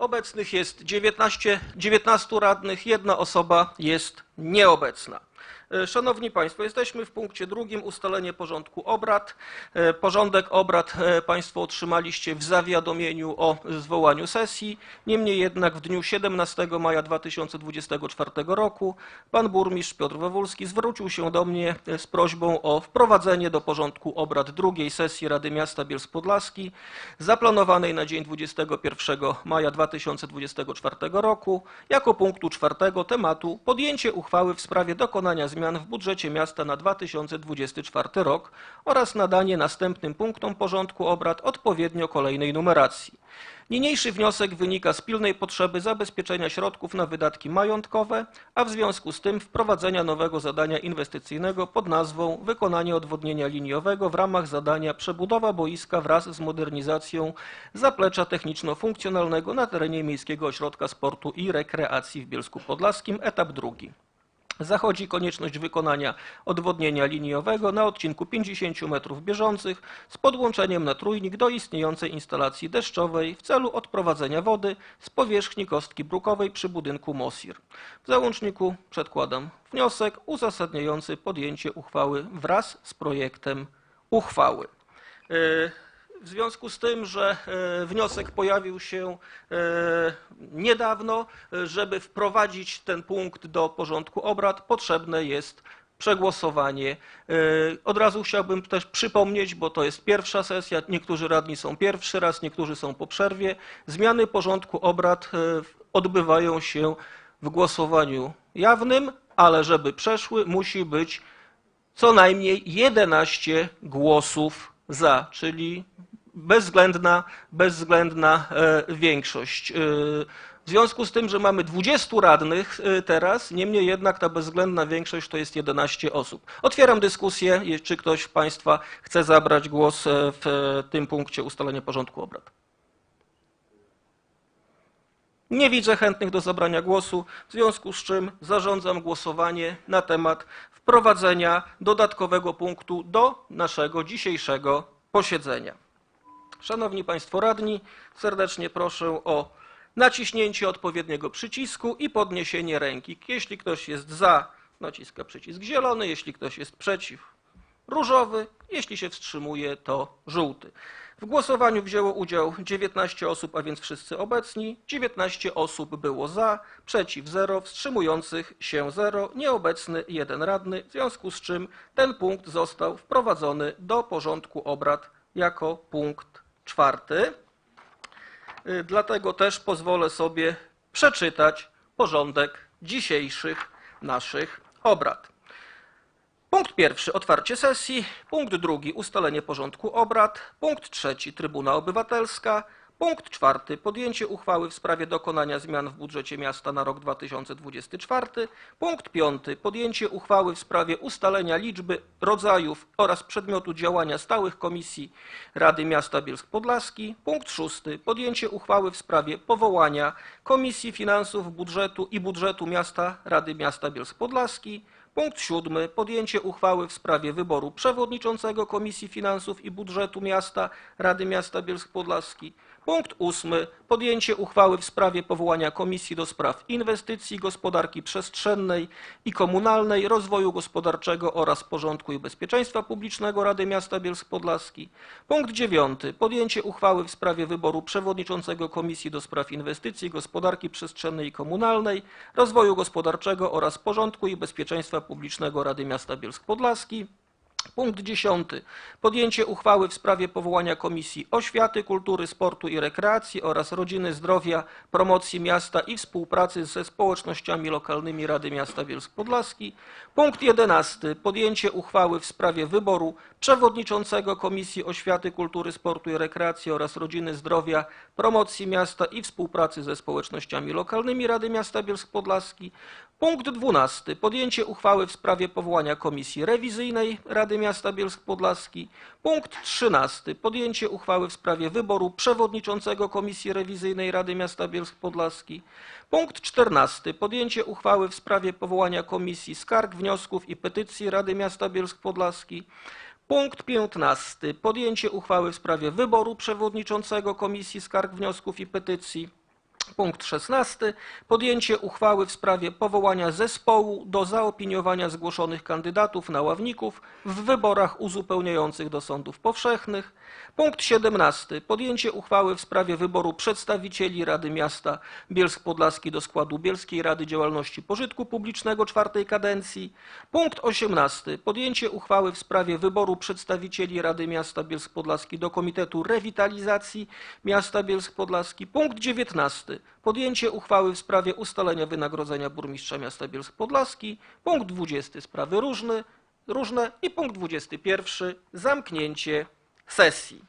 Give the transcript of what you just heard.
Obecnych jest 19, 19 radnych, jedna osoba jest nieobecna. E, Szanowni Państwo, jesteśmy w punkcie drugim, ustalenie porządku obrad. E, Porządek obrad e, Państwo otrzymaliście w zawiadomieniu o zwołaniu sesji. Niemniej jednak w dniu 17 maja 2024 roku Pan Burmistrz Piotr Wawulski zwrócił się do mnie z prośbą o wprowadzenie do porządku obrad drugiej sesji Rady Miasta Bielsk Podlaski zaplanowanej na dzień 21 maja 2024 roku jako punktu czwartego tematu podjęcie uchwały w sprawie dokonania zmian w budżecie miasta na 2024 rok oraz nadanie następnym punktom porządku obrad odpowiednio kolejnej numeracji. Niniejszy wniosek wynika z pilnej potrzeby zabezpieczenia środków na wydatki majątkowe, a w związku z tym wprowadzenia nowego zadania inwestycyjnego pod nazwą Wykonanie odwodnienia liniowego w ramach zadania Przebudowa boiska wraz z modernizacją zaplecza techniczno-funkcjonalnego na terenie Miejskiego Ośrodka Sportu i Rekreacji w Bielsku Podlaskim, etap drugi. Zachodzi konieczność wykonania odwodnienia liniowego na odcinku 50 metrów bieżących z podłączeniem na trójnik do istniejącej instalacji deszczowej w celu odprowadzenia wody z powierzchni kostki brukowej przy budynku Mosir. W załączniku przedkładam wniosek uzasadniający podjęcie uchwały wraz z projektem uchwały. W związku z tym, że e, wniosek pojawił się e, niedawno, żeby wprowadzić ten punkt do porządku obrad, potrzebne jest przegłosowanie. E, Od razu chciałbym też przypomnieć, bo to jest pierwsza sesja, niektórzy radni są pierwszy raz, niektórzy są po przerwie. Zmiany porządku obrad odbywają się w głosowaniu jawnym, ale żeby przeszły, musi być co najmniej 11 głosów za, czyli bezwzględna, bezwzględna e, większość. E, W związku z tym, że mamy 20 radnych e, teraz, niemniej jednak ta bezwzględna większość to jest 11 osób. Otwieram dyskusję, czy ktoś z Państwa chce zabrać głos w tym punkcie ustalenia porządku obrad. Nie widzę chętnych do zabrania głosu, w związku z czym zarządzam głosowanie na temat wprowadzenia dodatkowego punktu do naszego dzisiejszego posiedzenia. Szanowni Państwo radni, serdecznie proszę o naciśnięcie odpowiedniego przycisku i podniesienie ręki. Jeśli ktoś jest za, naciska przycisk zielony, jeśli ktoś jest przeciw, różowy, jeśli się wstrzymuje, to żółty. W głosowaniu wzięło udział 19 osób, a więc wszyscy obecni. 19 osób było za, przeciw 0, wstrzymujących się 0, nieobecny jeden radny, w związku z czym ten punkt został wprowadzony do porządku obrad jako punkt czwarty. Y, Dlatego też pozwolę sobie przeczytać porządek dzisiejszych naszych obrad. Punkt pierwszy otwarcie sesji, punkt drugi ustalenie porządku obrad, punkt trzeci Trybuna Obywatelska, punkt czwarty. Podjęcie uchwały w sprawie dokonania zmian w budżecie miasta na rok 2024, punkt piąty. Podjęcie uchwały w sprawie ustalenia liczby, rodzajów oraz przedmiotu działania stałych komisji Rady Miasta Bielsk Podlaski, punkt szósty. Podjęcie uchwały w sprawie powołania Komisji Finansów Budżetu i Budżetu Miasta Rady Miasta Bielsk Podlaski, Punkt siódmy. Podjęcie uchwały w sprawie wyboru przewodniczącego Komisji Finansów i Budżetu Miasta Rady Miasta Bielsk Podlaski. Punkt ósmy. Podjęcie uchwały w sprawie powołania Komisji do Spraw Inwestycji, Gospodarki Przestrzennej i Komunalnej, Rozwoju Gospodarczego oraz Porządku i Bezpieczeństwa Publicznego Rady Miasta Bielsk Podlaski. Punkt dziewiąty. Podjęcie uchwały w sprawie wyboru przewodniczącego Komisji do Spraw Inwestycji, Gospodarki Przestrzennej i Komunalnej, Rozwoju Gospodarczego oraz Porządku i Bezpieczeństwa Publicznego Rady Miasta Bielsk Podlaski. Punkt dziesiąty. Podjęcie uchwały w sprawie powołania Komisji Oświaty, Kultury, Sportu i Rekreacji oraz Rodziny, Zdrowia, Promocji Miasta i Współpracy ze społecznościami lokalnymi Rady Miasta Bielsk Podlaski. Punkt jedenasty. Podjęcie uchwały w sprawie wyboru przewodniczącego Komisji Oświaty, Kultury, Sportu i Rekreacji oraz Rodziny, Zdrowia, Promocji Miasta i Współpracy ze społecznościami lokalnymi Rady Miasta Bielsk Podlaski. Punkt 12. Podjęcie uchwały w sprawie powołania Komisji Rewizyjnej Rady Miasta Bielsk Podlaski. Punkt 13. Podjęcie uchwały w sprawie wyboru przewodniczącego Komisji Rewizyjnej Rady Miasta Bielsk Podlaski. Punkt 14. Podjęcie uchwały w sprawie powołania Komisji Skarg, Wniosków i Petycji Rady Miasta Bielsk Podlaski. Punkt 15. Podjęcie uchwały w sprawie wyboru przewodniczącego Komisji Skarg, Wniosków i Petycji. Punkt 16. Podjęcie uchwały w sprawie powołania zespołu do zaopiniowania zgłoszonych kandydatów na ławników w wyborach uzupełniających do sądów powszechnych. Punkt 17. Podjęcie uchwały w sprawie wyboru przedstawicieli Rady Miasta Bielsk Podlaski do składu Bielskiej Rady Działalności Pożytku Publicznego czwartej kadencji. Punkt 18. Podjęcie uchwały w sprawie wyboru przedstawicieli Rady Miasta Bielsk Podlaski do Komitetu Rewitalizacji Miasta Bielsk Podlaski. Punkt 19. Podjęcie uchwały w sprawie ustalenia wynagrodzenia burmistrza miasta Bielsk Podlaski. Punkt 20. Sprawy różne, różne i punkt 21. Zamknięcie sesji.